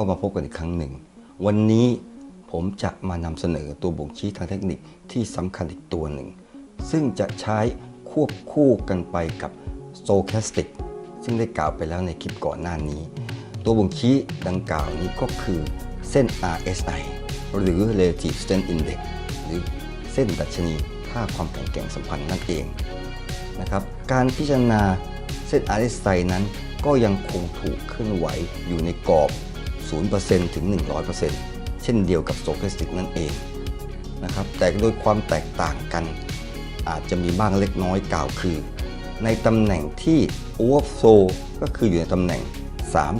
ก็มาพบกันอีกครั้งหนึ่ง วันนี้ผมจะมานำเสนอตัวบ่งชี้ทางเทคนิคที่สำคัญอีกตัวหนึ่ง ซึ่งจะใช้ควบคู่กันไปกับ Stochastic ซึ่งได้กล่าวไปแล้วในคลิปก่อนหน้านี้ ตัวบ่งชี้ดังกล่าวนี้ก็คือเส้น RSI หรือ Relative Strength Index หรือเส้นดัชนีค่าความแข็งแกร่งสัมพันธ์นั่นเองนะครับการพิจารณาเส้น RSI นั้นก็ยังคงถูกเคลื่อนไหวอยู่ในกรอบ 0%ถึง 100%เช่นเดียวกับ Stochastic นั่นเองนะครับแต่โดยความแตกต่างกันอาจจะมีบ้างเล็กน้อยกล่าวคือ ในตำแหน่งที่ overflow ก็คืออยู่ในตำแหน่ง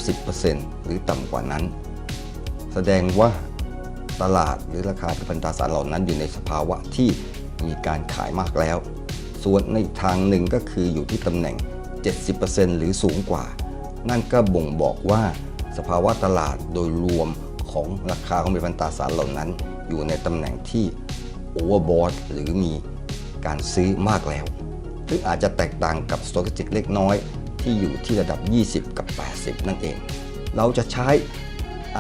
30%หรือต่ำกว่านั้น แสดงว่าตลาดหรือราคาผลิตภัณฑ์ตราสารเหล่านั้นอยู่ในสภาวะที่มีการขายมากแล้ว ส่วนในทางหนึ่งก็คืออยู่ที่ตำแหน่ง 70%หรือสูงกว่า นั่นก็บ่งบอกว่า สภาวะตลาดโดยรวมของราคาของผลิตภัณฑ์ตราสารเหล่านั้น อยู่ในตำแหน่งที่ overbought หรือมีการซื้อมากแล้วหรืออาจจะแตกต่างกับ Stochastic เล็กน้อย ที่อยู่ที่ระดับ 20 กับ 80 นั่นเอง เราจะใช้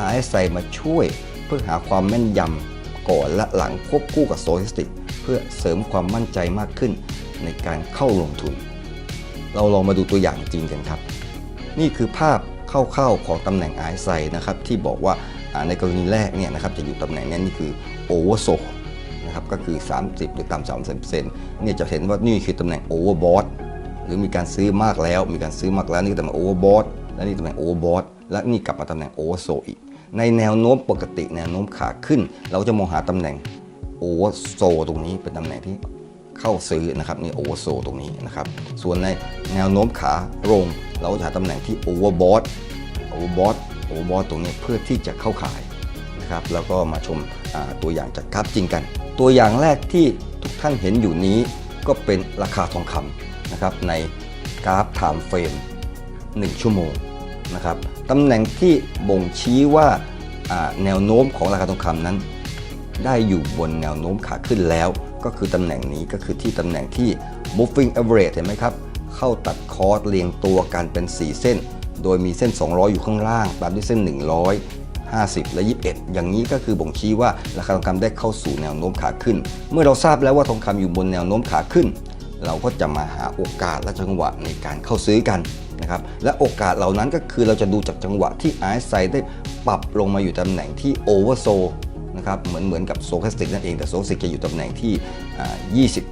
RSI มาช่วยเพื่อหาความแม่นยำก่อนและหลังควบคู่กับ Stochastic เพื่อเสริมความมั่นใจมากขึ้นในการเข้าลงทุน เราลองมาดูตัวอย่างจริงกันครับ นี่คือภาพ คร่าๆของตำแหน่ง RSI นะครับที่บอกว่าในกรณีแรกเนี่ยนะครับจะอยู่ตำแหน่งนี้นี่คือ oversold นะครับก็คือ 30 หรือต่ำ30%เซนเนี่ยจะเห็นว่านี่คือตำแหน่ง overbought หรือมีการซื้อมากแล้ว มีการซื้อมากแล้วนี่ตำแหน่ง overbought และนี่ตำแหน่ง overbought และนี่กลับมาตำแหน่ง oversold อีกในแนวโน้มปกติแนวโน้มขาขึ้น เราจะมองหาตำแหน่ง oversold ตรงนี้เป็นตำแหน่งที่ เข้าซื้อนะครับนี่ oversold ตรงนี้นะครับ ส่วนในแนวโน้มขาลงเราจะหาตำแหน่งที่ overbought overbought overbought ตรงนี้เพื่อที่จะเข้าขายนะครับแล้วก็มาชมาตัวอย่างจากกราฟจริงกัน ตัวอย่างแรกที่ทุกท่านเห็นอยู่นี้ก็เป็นราคาทองคำนะครับในกราฟ time frame 1ชั่วโมงนะครับตำแหน่งที่บ่งชี้ว่าอ่าแนวโน้มของราคาทองคำนั้น ได้อยู่บนแนวโน้มขาขึ้นแล้ว ก็คือตำแหน่งนี้ก็คือที่ตำแหน่งที่ moving average เห็นไหมครับ เข้าตัดคอร์สเรียงตัวกันเป็น 4 เส้น โดยมีเส้น 200 อยู่ข้างล่าง ตามด้วยเส้น 100 50 และ 21 อย่างนี้ก็คือบ่งชี้ว่าราคาทองคำได้เข้าสู่แนวโน้มขาขึ้น เมื่อเราทราบแล้วว่าทองคำอยู่บนแนวโน้มขาขึ้น เราก็จะมาหาโอกาสและจังหวะในการเข้าซื้อกันนะครับ และโอกาสเหล่านั้นก็คือเราจะดูจากจังหวะที่ RSI ไซด้ปรับลงมาอยู่ตำแหน่งที่ oversold นะครับเหมือนเหมือนกับโซ c a s t i c นั่นเองแต่โซ c a s t i c จะอยู่ตำแหน่งที่อ่า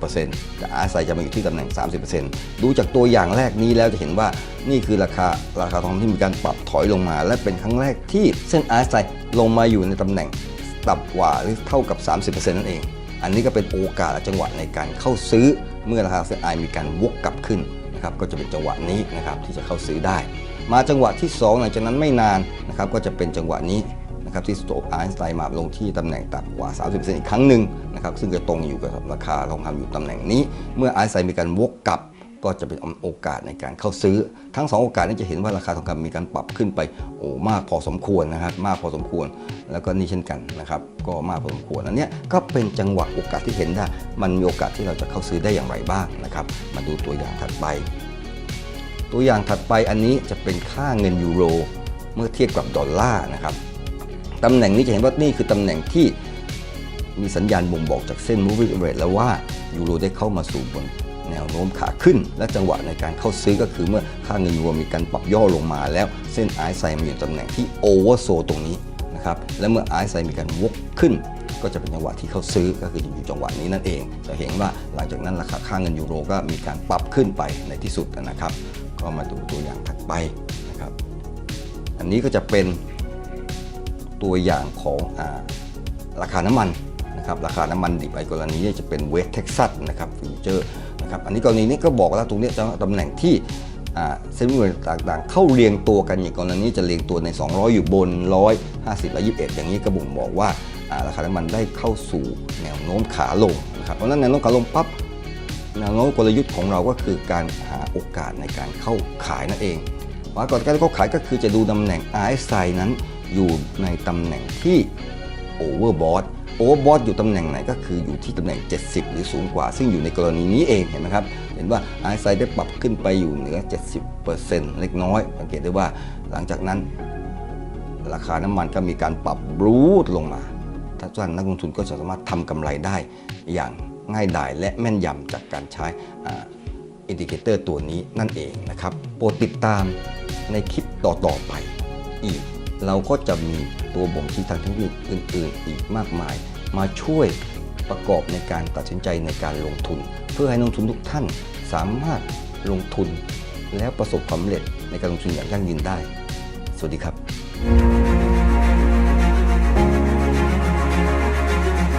20%แต่อาร์ไซจะมาอยู่ที่ตำแหน่ง 30%ดูจากตัวอย่างแรกนี้แล้วจะเห็นว่านี่คือราคาราคาทองที่มีการปรับถอยลงมา และเป็นครั้งแรกที่เส้นอาร์ไซลงมาอยู่ในตำแหน่งต่ำกว่าหรือเท่ากับ 30%นั่นเอง อันนี้ก็เป็นโอกาสและจังหวะในการเข้าซื้อเมื่อราคาเส้นไอมีการวกกลับขึ้นนะครับก็จะเป็นจังหวะนี้นะครับที่จะเข้าซื้อได้ มาจังหวะที่ 2 หลังจากนั้นไม่นานนะครับก็จะเป็นจังหวะนี้ นะครับที่สโตกไอน์สไตน์มาลงที่ตำแหน่งต่ำกว่า 30%อีกครั้งหนึ่งนะครับซึ่งจะตรงอยู่กับราคาทองคำอยู่ตำแหน่งนี้ เมื่อไอน์สไตน์มีการวกกลับก็จะเป็นโอกาสในการเข้าซื้อ ทั้ง 2 โอกาสนี้จะเห็นว่าราคาทองคำมีการปรับขึ้นไปโอ้มากพอสมควรนะครับมากพอสมควร แล้วก็นี่เช่นกันนะครับก็มากพอสมควรอันนี้ก็เป็นจังหวะโอกาสที่เห็นได้มันมีโอกาสที่เราจะเข้าซื้อได้อย่างไรบ้างนะครับมาดูตัวอย่างถัดไป ตัวอย่างถัดไปอันนี้จะเป็นค่าเงินยูโรเมื่อเทียบกับดอลลาร์นะครับ ตำแหน่งนี้จะเห็นว่านี่คือตำแหน่งที่มีสัญญาณบ่งบอกจากเส้น moving average แล้วว่ายูโรได้เข้ามาสู่บนแนวโน้มขาขึ้น และจังหวะในการเข้าซื้อก็คือเมื่อค่าเงินยูโรมีการปรับย่อลงมาแล้วเส้นไอซ์ไซมาอยู่ตำแหน่งที่ oversold ตรงนี้นะครับและเมื่อไอซ์ไซมีการวกขึ้น ก็จะเป็นจังหวะที่เข้าซื้อก็คืออยู่จังหวะนี้นั่นเอง จะเห็นว่าหลังจากนั้นราคาค่าเงินยูโรก็มีการปรับขึ้นไปในที่สุดนะครับ ก็มาดูตัวอย่างถัดไปนะครับ อันนี้ก็จะเป็น ตัวอย่างของอาราคาน้ำมันนะครับราคาน้ำมันดิบไอกรณีนี้จะเป็นเวสเท็กซัสนะครับฟิวเจอร์นะครับอันนี้กรณีนี้ก็บอกแล้วตรงนี้จะตำแหน่งที่เส้นเงินต่างๆ เข้าเรียงตัวกันอย่างกรณีนี้จะเรียงตัวใน 200 อยู่บน 150 และ 21 อย่างนี้ก็บ่งบอกว่าราคาน้ำมันได้เข้าสู่แนวโน้มขาลงนะครับเพราะฉะนั้นแนวโน้มขาลงปั๊บแนวโน้มกลยุทธ์ของเราก็คือการหาโอกาสในการเข้าขายนั่นเองว่าก่อนการเข้าขายก็คือจะดูตำแหน่ง RSI นั้น อยู่ในตำแหน่งที่ Overbought Overbought อยู่ตำแหน่งไหนก็คืออยู่ที่ตำแหน่ง 70 หรือสูงกว่า ซึ่งอยู่ในกรณีนี้เองเห็นไหมครับ เห็นว่า RSI ได้ปรับขึ้นไปอยู่เหนือ 70%เล็กน้อย สังเกตได้ว่าหลังจากนั้น ราคาน้ำมันก็มีการปรับรูดลงมาถ้าท่านนักลงทุนก็จะสามารถทำกำไรได้อย่างง่ายดายและแม่นยำจากการใช้อินดิเคเตอร์ตัวนี้นั่นเองนะครับ โปรดติดตามในคลิปต่อๆไปอีก เราก็จะมีตัวบ่งชี้ทางเทคนิคอื่น ๆ อีกมากมาย มาช่วยประกอบในการตัดสินใจในการลงทุน เพื่อให้นักลงทุนทุกท่านสามารถลงทุน แล้วประสบความสำเร็จในการลงทุนอย่างยั่งยืนได้ สวัสดีครับ